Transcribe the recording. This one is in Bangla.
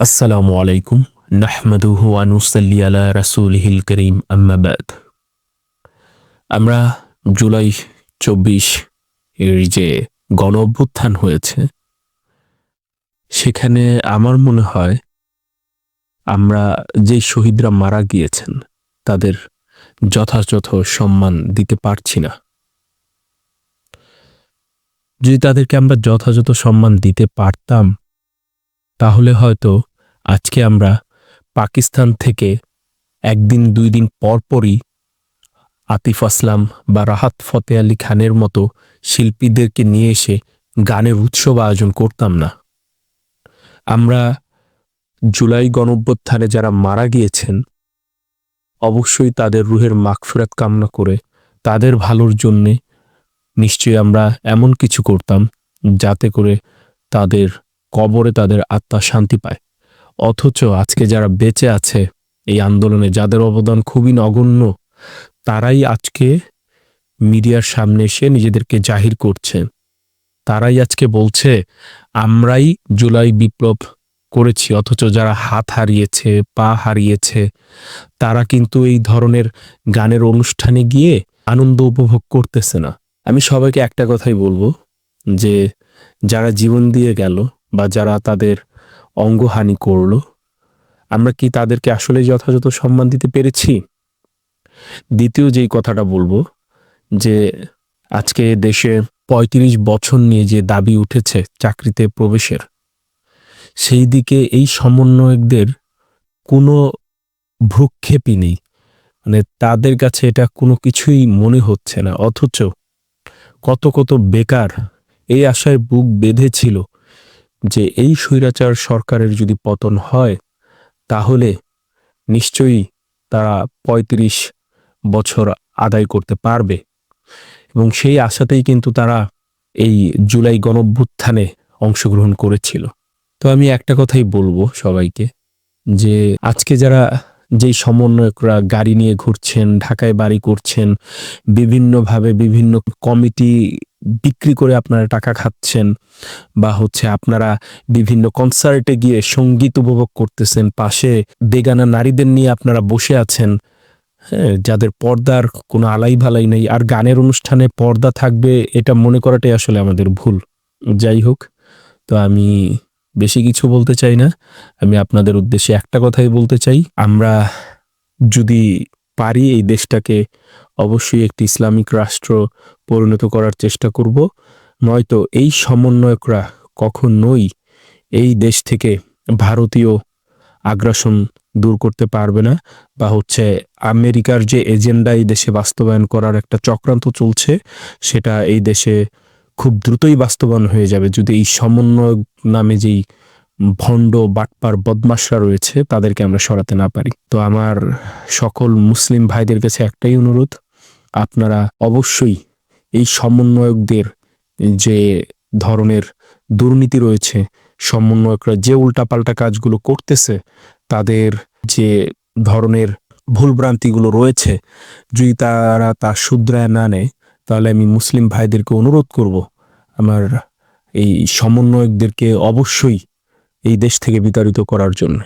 আসসালামু আলাইকুম, নাহমাদুহু আনুসাল্লি আলা রাসূলিহিল করিম, আম্মা বাদ। আমরা জুলাই চব্বিশ এর যে গণ অভ্যুত্থান হয়েছে, সেখানে আমার মনে হয় আমরা যে শহীদরা মারা গিয়েছেন, তাদের যথাযথ সম্মান দিতে পারছি না। যদি তাদেরকে আমরা যথাযথ সম্মান দিতে পারতাম, তাহলে হয়তো আজকে আমরা পাকিস্তান থেকে একদিন, দুই দিন পরপরই আতিফ আসলাম বা রাহাত ফতে আলী খানের মতো শিল্পীদেরকে নিয়ে এসে গানের উৎসব আয়োজন করতাম না। আমরা জুলাই গণঅভ্যুত্থানে যারা মারা গিয়েছেন, অবশ্যই তাদের রুহের মাগফিরাত কামনা করে তাদের ভালোর জন্যে নিশ্চয়ই আমরা এমন কিছু করতাম যাতে করে তাদের কবরে তাদের আত্মা শান্তি পায়। অথচ আজকে যারা বেঁচে আছে, এই আন্দোলনে যাদের অবদান খুবই নগণ্য, তারাই আজকে মিডিয়ার সামনে এসে নিজেদেরকে জাহির করছে। তারাই আজকে বলছে, আমরাই জুলাই বিপ্লব করেছি, অথচ যারা হাত হারিয়েছে, পা হারিয়েছে, তারা কিন্তু এই ধরনের গানের অনুষ্ঠানে গিয়ে আনন্দ উপভোগ করতেছে না। আমি সবাইকে একটা কথাই বলব, যে যারা জীবন দিয়ে গেল বা যারা তাদের অঙ্গহানি করল। আমরা কি তাদেরকে আসলে যথাযথ সম্মান দিতে পেরেছি? দ্বিতীয় যেই কথাটা বলব, যে আজকে দেশে ৩৫ বছর নিয়ে যে দাবি উঠেছে চাকরিতে প্রবেশের, সেই দিকে এই সমন্বয়কদের কোনো ভ্রুক্ষেপই নেই। মানে তাদের কাছে এটা কোনো কিছুই মনে হচ্ছে না, অথচ কত কত বেকার এই আশায় বুক বেঁধেছিল। যে এই স্বৈরাচার সরকারের যদি পতন হয়, তাহলে নিশ্চয়ই তারা ৩৫ বছর আদায় করতে পারবে। এবং সেই আশাতেই কিন্তু তারা এই জুলাই গণভ্যুত্থানে অংশগ্রহণ করেছিল। তো আমি একটা কথাই বলব সবাইকে, যে আজকে যারা যেই সমন্বয়করা গাড়ি নিয়ে ঘুরছেন, ঢাকায় বাড়ি করছেন, বিভিন্নভাবে বিভিন্ন কমিটি বিক্রি করে আপনারা টাকা খাচ্ছেন বা হচ্ছে আপনারা বিভিন্ন কনসার্টে গিয়ে সংগীত উপভোগ করতেছেন, পাশে বেগানা নারীদের নিয়ে আপনারা বসে আছেন হ্যাঁ যাদের পর্দার কোনো আলাই ভালাই নেই। আর গানের অনুষ্ঠানে পর্দা থাকবে, এটা মনে করাটাই আসলে আমাদের ভুল। যাই হোক, তো আমি বেশি কিছু বলতে চাই না। আমি আপনাদের উদ্দেশ্যে একটা কথাই বলতে চাই। আমরা যদি পারি এই দেশটাকে অবশ্যই একটি ইসলামিক রাষ্ট্র পরিণত করার চেষ্টা করব। নয়তো এই সমন্বয়করা কখনোই এই দেশ থেকে ভারতীয় আগ্রাসন দূর করতে পারবে না বা হচ্ছে আমেরিকার যে এজেন্ডা এই দেশে বাস্তবায়ন করার একটা চক্রান্ত চলছে, সেটা এই দেশে খুব দ্রুতই বাস্তবায়ন হয়ে যাবে। যদি এই সমন্বয় নামে যেই ভণ্ড, বাটপার, বদমাশরা রয়েছে, তাদেরকে আমরা সরাতে না পারি। তো আমার সকল মুসলিম ভাইদের কাছে একটাই অনুরোধ, আপনারা অবশ্যই এই সমন্বয়কদের যে ধরনের দুর্নীতি রয়েছে, সমন্বয়করা যে উল্টাপাল্টা কাজগুলো করতেছে, তাদের যে ধরনের ভুলভ্রান্তিগুলো রয়েছে, যদি তারা তা শুধরায় না নেয় তাহলে আমি মুসলিম ভাইদেরকে অনুরোধ করব, আমার এই সমন্বয়কদেরকে অবশ্যই এই দেশ থেকে বিতাড়িত করার জন্য।